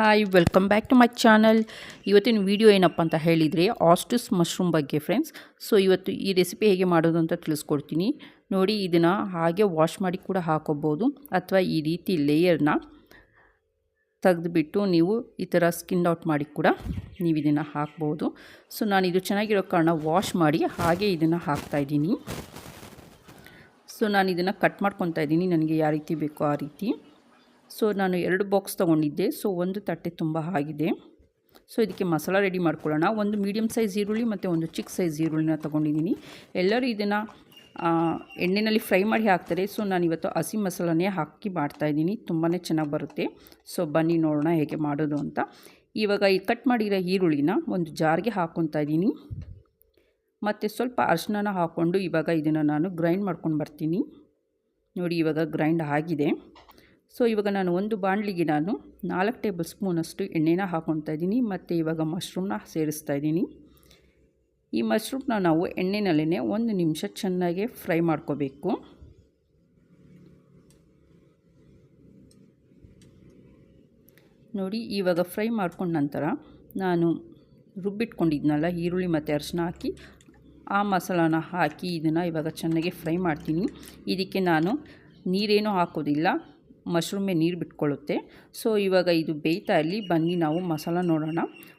Hi welcome back to my channel ಇವತ್ತಿನ video ಏನಪ್ಪ ಅಂತ ಹೇಳಿದರೆ ಆಸ್ಟಿಸ್ ಮಶ್ರೂಮ್ ಬಗ್ಗೆ ಫ್ರೆಂಡ್ಸ್ ಸೊ ಇವತ್ತು ಈ ರೆಸಿಪಿ ಹೇಗೆ ಮಾಡೋದು ಅಂತ ತಿಳಿಸ್ಕೊಡ್ತೀನಿ. ನೋಡಿ, ಇದನ್ನು ಹಾಗೆ ವಾಶ್ ಮಾಡಿ ಕೂಡ ಹಾಕೋಬೋದು ಅಥವಾ ಈ ರೀತಿ ಲೇಯರ್ನ ತೆಗೆದುಬಿಟ್ಟು ನೀವು ಈ ಥರ ಸ್ಕಿನ್ ಔಟ್ ಮಾಡಿ ಕೂಡ ನೀವು ಇದನ್ನು ಹಾಕ್ಬೋದು. ಸೊ ನಾನು ಇದು ಚೆನ್ನಾಗಿರೋ ಕಾರಣ ವಾಶ್ ಮಾಡಿ ಹಾಗೆ ಇದನ್ನು ಹಾಕ್ತಾಯಿದ್ದೀನಿ ಸೊ ನಾನು ಇದನ್ನು ಕಟ್ ಮಾಡ್ಕೊತಾ ಇದ್ದೀನಿ. ನನಗೆ ಯಾವ ರೀತಿ ಬೇಕೋ ಆ ರೀತಿ. ಸೊ ನಾನು ಎರಡು ಬಾಕ್ಸ್ ತೊಗೊಂಡಿದ್ದೆ. ಸೊ ಒಂದು ತಟ್ಟೆ ತುಂಬ ಆಗಿದೆ. ಸೊ ಇದಕ್ಕೆ ಮಸಾಲ ರೆಡಿ ಮಾಡ್ಕೊಳ್ಳೋಣ. ಒಂದು ಮೀಡಿಯಮ್ ಸೈಜ್ ಈರುಳ್ಳಿ ಮತ್ತು ಒಂದು ಚಿಕ್ಕ ಸೈಜ್ ಈರುಳ್ಳಿನ ತೊಗೊಂಡಿದ್ದೀನಿ. ಎಲ್ಲರೂ ಇದನ್ನು ಎಣ್ಣೆಯಲ್ಲಿ ಫ್ರೈ ಮಾಡಿ ಹಾಕ್ತಾರೆ. ಸೊ ನಾನು ಇವತ್ತು ಹಸಿ ಮಸಾಲನೇ ಹಾಕಿ ಮಾಡ್ತಾಯಿದ್ದೀನಿ ತುಂಬಾ ಚೆನ್ನಾಗಿ ಬರುತ್ತೆ. ಸೊ ಬನ್ನಿ ನೋಡೋಣ ಹೇಗೆ ಮಾಡೋದು ಅಂತ. ಇವಾಗ ಈ ಕಟ್ ಮಾಡಿರೋ ಈರುಳ್ಳಿನ ಒಂದು ಜಾರ್ಗೆ ಹಾಕ್ಕೊತಾ ಇದ್ದೀನಿ. ಮತ್ತು ಸ್ವಲ್ಪ ಅರಿಶಿನ ಹಾಕ್ಕೊಂಡು ಇವಾಗ ಇದನ್ನು ನಾನು ಗ್ರೈಂಡ್ ಮಾಡ್ಕೊಂಡು ಬರ್ತೀನಿ. ನೋಡಿ ಇವಾಗ ಗ್ರೈಂಡ್ ಆಗಿದೆ. ಸೊ ಇವಾಗ ನಾನು ಒಂದು ಬಾಣಲಿಗೆ ನಾನು ನಾಲ್ಕು ಟೇಬಲ್ ಸ್ಪೂನಷ್ಟು ಎಣ್ಣೆನ ಹಾಕ್ಕೊತಾ ಇದ್ದೀನಿ ಮತ್ತು ಇವಾಗ ಮಶ್ರೂಮ್ನ ಸೇರಿಸ್ತಾ ಇದ್ದೀನಿ. ಈ ಮಶ್ರೂಮ್ನ ನಾವು ಎಣ್ಣೆನಲ್ಲೇ ಒಂದು ನಿಮಿಷ ಚೆನ್ನಾಗಿ ಫ್ರೈ ಮಾಡ್ಕೋಬೇಕು. ನೋಡಿ, ಇವಾಗ ಫ್ರೈ ಮಾಡ್ಕೊಂಡ ನಂತರ ನಾನು ರುಬ್ಬಿಟ್ಕೊಂಡಿದ್ನಲ್ಲ ಈರುಳ್ಳಿ ಮತ್ತು ಅರಿಶಿನ ಹಾಕಿ, ಆ ಮಸಾಲಾನ ಹಾಕಿ ಇದನ್ನು ಇವಾಗ ಚೆನ್ನಾಗಿ ಫ್ರೈ ಮಾಡ್ತೀನಿ. ಇದಕ್ಕೆ ನಾನು ನೀರೇನೂ ಹಾಕೋದಿಲ್ಲ. ಮಶ್ರೂಮೇ ನೀರು ಬಿಟ್ಕೊಳ್ಳುತ್ತೆ. ಸೊ, ಇವಾಗ ಇದು ಬೇಯ್ತಾ ಇಲ್ಲಿ ಬನ್ನಿ ನಾವು ಮಸಾಲ ನೋಡೋಣ.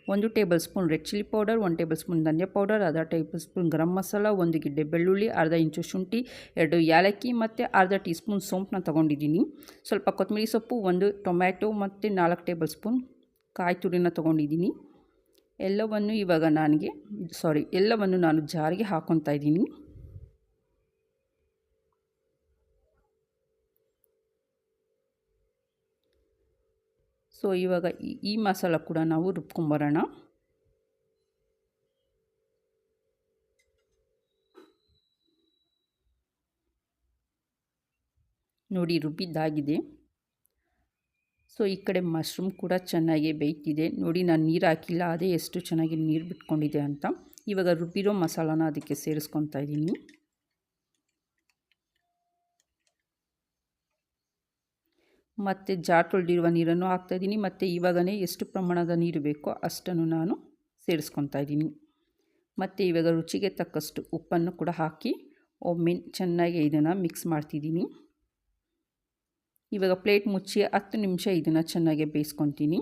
ಒಂದು tablespoon red chilli powder, ಒಂದು ಟೇಬಲ್ ಸ್ಪೂನ್ ಧನಿಯಾ ಪೌಡರ್, ಅರ್ಧ ಟೇಬಲ್ ಸ್ಪೂನ್ ಗರಂ ಮಸಾಲ, ಒಂದು ಗಿಡ್ಡೆ ಬೆಳ್ಳುಳ್ಳಿ, ಅರ್ಧ ಇಂಚು ಶುಂಠಿ, ಎರಡು ಯಾಲಕ್ಕಿ ಮತ್ತು ಅರ್ಧ ಟೀ ಸ್ಪೂನ್ ಸೋಂಪನ್ನ ತೊಗೊಂಡಿದ್ದೀನಿ. ಸ್ವಲ್ಪ ಕೊತ್ತಂಬರಿ ಸೊಪ್ಪು, ಒಂದು ಟೊಮ್ಯಾಟೊ ಮತ್ತು ನಾಲ್ಕು ಟೇಬಲ್ ಸ್ಪೂನ್ ಕಾಯಿ ತುರಿನ ತೊಗೊಂಡಿದ್ದೀನಿ. ಎಲ್ಲವನ್ನು ಇವಾಗ ನನಗೆ, ಸಾರಿ, ಎಲ್ಲವನ್ನು ನಾನು ಜಾರಿಗೆ ಹಾಕ್ಕೊತಾ ಇದ್ದೀನಿ. ಸೊ, ಇವಾಗ ಈ ಮಸಾಲ ಕೂಡ ನಾವು ರುಬ್ಕೊಂಬರೋಣ. ನೋಡಿ, ರುಬ್ಬಿದ್ದಾಗಿದೆ. ಸೊ, ಈ ಕಡೆ ಮಶ್ರೂಮ್ ಕೂಡ ಚೆನ್ನಾಗಿ ಬೇಯ್ತಿದೆ. ನೋಡಿ, ನಾನು ನೀರು ಹಾಕಿಲ್ಲ, ಅದೇ ಎಷ್ಟು ಚೆನ್ನಾಗಿ ನೀರು ಬಿಟ್ಕೊಂಡಿದೆ ಅಂತ. ಇವಾಗ ರುಬ್ಬಿರೋ ಮಸಾಲಾನ ಅದಕ್ಕೆ ಸೇರಿಸ್ಕೊತಾ ಇದ್ದೀನಿ ಮತ್ತು ಜಾರ್ ತೊಳೆದಿರುವ ನೀರನ್ನು ಹಾಕ್ತಾಯಿದ್ದೀನಿ ಮತ್ತು ಇವಾಗನೇ ಎಷ್ಟು ಪ್ರಮಾಣದ ನೀರು ಬೇಕೋ ಅಷ್ಟನ್ನು ನಾನು ಸೇರಿಸ್ಕೊತಾ ಇದ್ದೀನಿ. ಮತ್ತು ಇವಾಗ ರುಚಿಗೆ ತಕ್ಕಷ್ಟು ಉಪ್ಪನ್ನು ಕೂಡ ಹಾಕಿ ಒಮ್ಮೆ ಚೆನ್ನಾಗಿ ಇದನ್ನು ಮಿಕ್ಸ್ ಮಾಡ್ತಿದ್ದೀನಿ. ಇವಾಗ ಪ್ಲೇಟ್ ಮುಚ್ಚಿ ಹತ್ತು ನಿಮಿಷ ಇದನ್ನು ಚೆನ್ನಾಗಿ ಬೇಯಿಸ್ಕೊತೀನಿ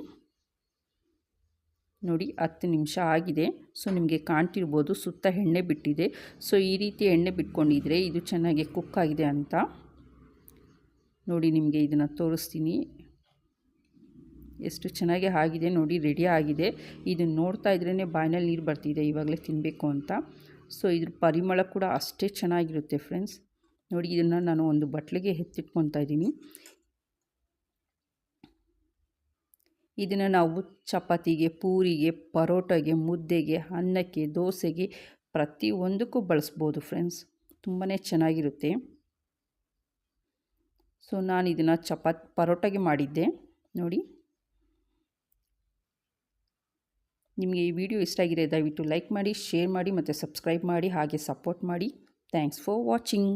ನೋಡಿ ಹತ್ತು ನಿಮಿಷ ಆಗಿದೆ. ಸೊ ನಿಮಗೆ ಕಾಣ್ತಿರ್ಬೋದು ಸುತ್ತ ಎಣ್ಣೆ ಬಿಟ್ಟಿದೆ. ಸೊ ಈ ರೀತಿ ಎಣ್ಣೆ ಬಿಟ್ಕೊಂಡಿದ್ರೆ ಇದು ಚೆನ್ನಾಗಿ ಕುಕ್ ಆಗಿದೆ ಅಂತ. ನೋಡಿ ನಿಮಗೆ ಇದನ್ನು ತೋರಿಸ್ತೀನಿ. ಎಷ್ಟು ಚೆನ್ನಾಗಿ ಆಗಿದೆ ನೋಡಿ, ರೆಡಿ ಆಗಿದೆ. ಇದನ್ನು ನೋಡ್ತಾ ಇದ್ರೇ ಬಾಯಿನಲ್ಲಿ ನೀರು ಬರ್ತಿದೆ, ಇವಾಗಲೇ ತಿನ್ನಬೇಕು ಅಂತ. ಸೊ, ಇದ್ರ ಪರಿಮಳ ಕೂಡ ಅಷ್ಟೇ ಚೆನ್ನಾಗಿರುತ್ತೆ ಫ್ರೆಂಡ್ಸ್. ನೋಡಿ, ಇದನ್ನು ನಾನು ಒಂದು ಬಟ್ಲಿಗೆ ಎತ್ತಿಟ್ಕೊತಾ ಇದ್ದೀನಿ. ಇದನ್ನು ನಾವು ಚಪಾತಿಗೆ, ಪೂರಿಗೆ, ಪರೋಟಗೆ, ಮುದ್ದೆಗೆ, ಅನ್ನಕ್ಕೆ, ದೋಸೆಗೆ ಪ್ರತಿಯೊಂದಕ್ಕೂ ಬಳಸ್ಬೋದು ಫ್ರೆಂಡ್ಸ್. ತುಂಬಾ ಚೆನ್ನಾಗಿರುತ್ತೆ. ಸೊ ನಾನು ಇದನ್ನು ಚಪಾತಿ, ಪರೋಟಾಗೆ ಮಾಡಿದ್ದೆ. ನೋಡಿ. ನಿಮಗೆ ಈ ವಿಡಿಯೋ ಇಷ್ಟ ಆಗಿದೆ ದಯವಿಟ್ಟು ಲೈಕ್ ಮಾಡಿ, ಶೇರ್ ಮಾಡಿ ಮತ್ತು ಸಬ್ಸ್ಕ್ರೈಬ್ ಮಾಡಿ ಹಾಗೆ ಸಪೋರ್ಟ್ ಮಾಡಿ. Thanks for watching.